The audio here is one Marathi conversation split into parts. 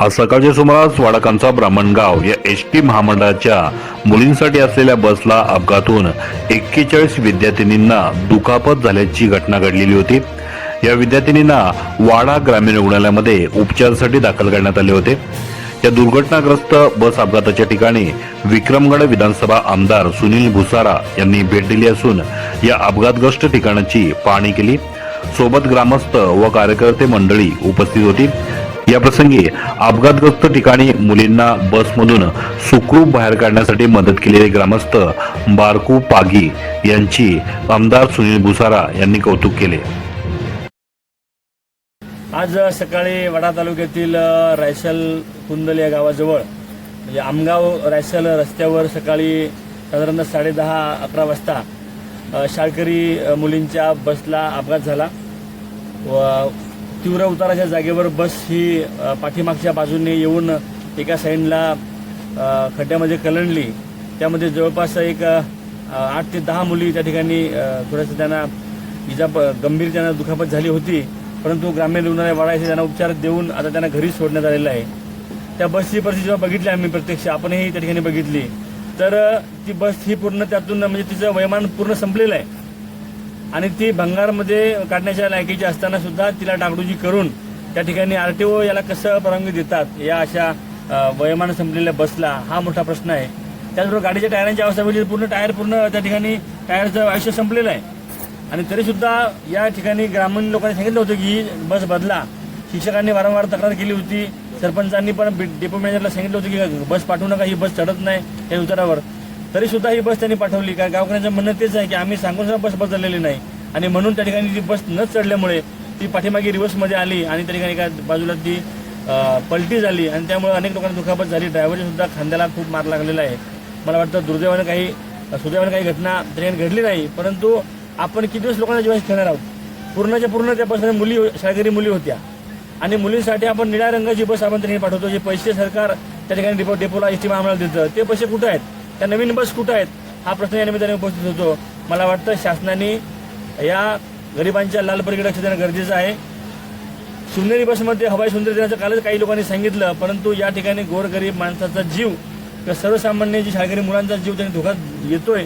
आज सकाळच्या सुमारास वाडाकांचा ब्राह्मणगाव या एस टी महामंडळाच्या मुलींसाठी असलेल्या बसला अपघात होऊन एक्केचाळीस विद्यार्थिनींना दुखापत झाल्याची घटना घडलेली होती. या विद्यार्थिनींना वाडा ग्रामीण रुग्णालयामध्ये उपचारासाठी दाखल करण्यात आले होते. या दुर्घटनाग्रस्त बस अपघाताच्या ठिकाणी विक्रमगड विधानसभा आमदार सुनील भुसारा यांनी भेट दिली असून या अपघातग्रस्त ठिकाणाची पाहणी केली. सोबत ग्रामस्थ व कार्यकर्ते मंडळी उपस्थित होती. या प्रसंगी अपघातग्रस्त ठिकाणी मुलींना बसमधून सुखरूप बाहेर काढण्यासाठी मदत केलेले ग्रामस्थ बारकू पागी यांची आमदार सुनील भुसारा यांनी कौतुक केले. आज सकाळी वडा तालुक्यातील रायसल कुंदल या गावाजवळ म्हणजे आमगाव रायसल रस्त्यावर सकाळी साधारणतः साडेदहा अकरा वाजता शाळकरी मुलींच्या बसला अपघात झाला. व तीव्र उताराच्या जागेवर बस ही पाठीमागच्या बाजूने येऊन एका साईडला खड्ड्यामध्ये कलंडली. त्यामध्ये जवळपास एक आठ ते दहा मुली त्या ठिकाणी थोडंसं त्यांना इजा प- गंभीर त्यांना दुखापत झाली होती. परंतु ग्रामीण रुग्णालय वाडा येथे त्यांना उपचार देऊन आता त्यांना घरी सोडण्यात आलेलं आहे. त्या बसची परिस्थिती जेव्हा बघितली आम्ही प्रत्यक्ष आपणही त्या ठिकाणी बघितली. तर ती बस ही पूर्ण त्यातून म्हणजे तिचं वयमान पूर्ण संपलेलं आहे. आणि ती भंगारमध्ये काढण्याच्या लायकीची असताना सुद्धा तिला डागडुजी करून त्या ठिकाणी आर टी ओ याला कसं परवानगी देतात या अशा वयमान संपलेल्या बसला हा मोठा प्रश्न आहे. त्याचबरोबर गाडीच्या टायरांची अवस्था म्हणजे पूर्ण टायर पूर्ण त्या ठिकाणी टायरचं आयुष्य संपलेलं आहे. आणि तरीसुद्धा या ठिकाणी ग्रामीण लोकांनी सांगितलं होतं की ही बस बदला. शिक्षकांनी वारंवार तक्रार केली होती. सरपंचांनी पण डेपो मॅनेजरला सांगितलं होतं की बस पाठवू नका ही बस चढत नाही या उतारावर. तरी सुद्धा ही बस त्यांनी पाठवली. कारण गावकऱ्यांचं म्हणणं तेच आहे की आम्ही सांगून सुद्धा बस बदललेली नाही. आणि म्हणून त्या ठिकाणी ती बस न चढल्यामुळे ती पाठीमागे रिव्हर्समध्ये आली आणि त्या ठिकाणी एका बाजूला ती पलटी झाली आणि त्यामुळे अनेक लोकांना दुखापत झाली. ड्रायव्हरची सुद्धा खांद्याला खूप मार लागलेला आहे. मला वाटतं दुर्दैवानं काही सुदैवानं काही घटना त्या ठिकाणी घडली नाही. परंतु आपण किती दिवस लोकांना जीवाशी खेळणार आहोत? पूर्णच्या पूर्ण त्या बसमध्ये मुली शाळकरी मुली होत्या. आणि मुलींसाठी आपण निळ्या रंगाची बस आपण त्या ठिकाणी पाठवतो जे पैसे सरकार त्या ठिकाणी डेपो डेपोला एस टी महामंडळ देतं. ते पैसे कुठं आहेत? त्या नवीन बस कुठं आहेत? हा प्रश्न या निमित्ताने उपस्थित होतो. मला वाटतं शासनाने या गरिबांच्या लालपरीकडे लक्ष देणं गरजेचं आहे. शिवनेरी बसमध्ये हवाई सुंदर दिनाचं कालच काही लोकांनी सांगितलं परंतु या ठिकाणी गोरगरीब माणसाचा जीव किंवा सर्वसामान्य जी शाळकरी मुलांचा जीव त्यांनी धोक्यात येतोय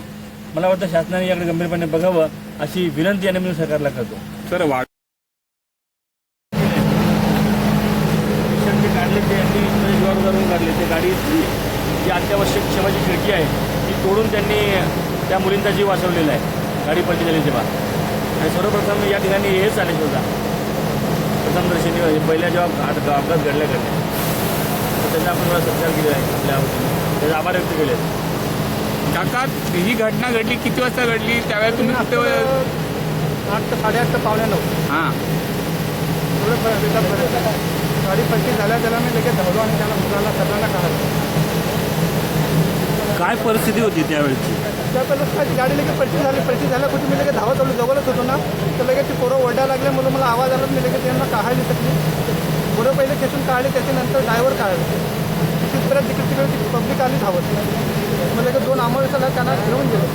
मला वाटतं शासनाने याकडे गंभीरपणे बघावं अशी विनंती या निमित्ताने सरकारला करतो. सर वाढ काढले ते यांनी काढले ते गाडी जी अत्यावश्यक सेवाची खिडकी आहे ती तोडून त्यांनी त्या मुलींचा जीव वाचवलेला आहे गाडी पलटी झाली तेव्हा. आणि सर्वप्रथम या ठिकाणी हेच आले होता. प्रथम दर्शनी पहिल्या जेव्हा घाट अपघात घडल्या घडल्या. तर त्यांचा आपण थोडा सत्कार केलेला आहे आपल्या त्याचे आभार व्यक्त केले आहेत काका ही घटना घडली किती वाजता घडली? त्यावेळेला तुम्ही आठ ते साडेआठ पावणे नऊ हां. थोडं. गाडी पलटी झाल्या त्याला मी लगेच धावलो आणि त्याला मुलाला सगळ्यांना काढलं. काय परिस्थिती होती त्यावेळेची त्यावेळेला काय ती गाडी लगेच पलटी झाली पलटी झाल्या कुठे मी लगेच धावत आलो जवळच होतो ना तर लगेच ती पोरं ओरडायला लागले म्हणून मला आवाज आला मी लगेच त्यांना काढायला शकली पोरं पहिले खेचून काढले त्याच्यानंतर ड्रायव्हर काढले तिथपर्यंत तिकडे तिकडे ती पब्लिक आली धावत मग लगेच दोन आंबोळीचा त्यांना घेऊन गेलो